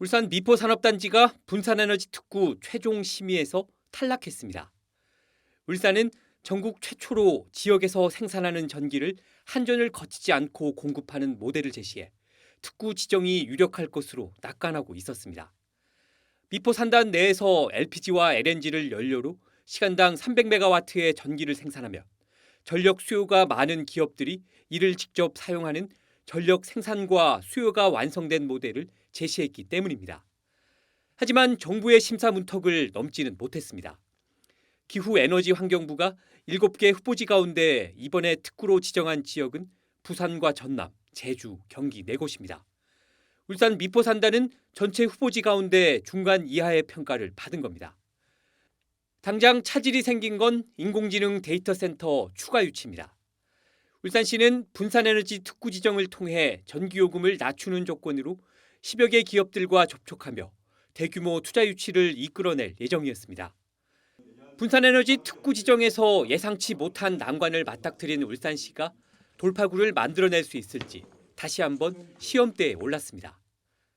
울산 미포 산업단지가 분산에너지 특구 최종 심의에서 탈락했습니다. 울산은 전국 최초로 지역에서 생산하는 전기를 한전을 거치지 않고 공급하는 모델을 제시해 특구 지정이 유력할 것으로 낙관하고 있었습니다. 미포 산단 내에서 LPG와 LNG를 연료로 시간당 300메가와트의 전기를 생산하며 전력 수요가 많은 기업들이 이를 직접 사용하는 전력 생산과 수요가 완성된 모델을 제시했기 때문입니다. 하지만 정부의 심사 문턱을 넘지는 못했습니다. 기후 에너지 환경부가 7개 후보지 가운데 이번에 특구로 지정한 지역은 부산과 전남, 제주, 경기 네 곳입니다. 울산 미포 산단은 전체 후보지 가운데 중간 이하의 평가를 받은 겁니다. 당장 차질이 생긴 건 인공지능 데이터 센터 추가 유치입니다. 울산시는 분산에너지 특구 지정을 통해 전기요금을 낮추는 조건으로 10여 개 기업들과 접촉하며 대규모 투자 유치를 이끌어낼 예정이었습니다. 분산에너지 특구 지정에서 예상치 못한 난관을 맞닥뜨린 울산시가 돌파구를 만들어낼 수 있을지 다시 한번 시험대에 올랐습니다.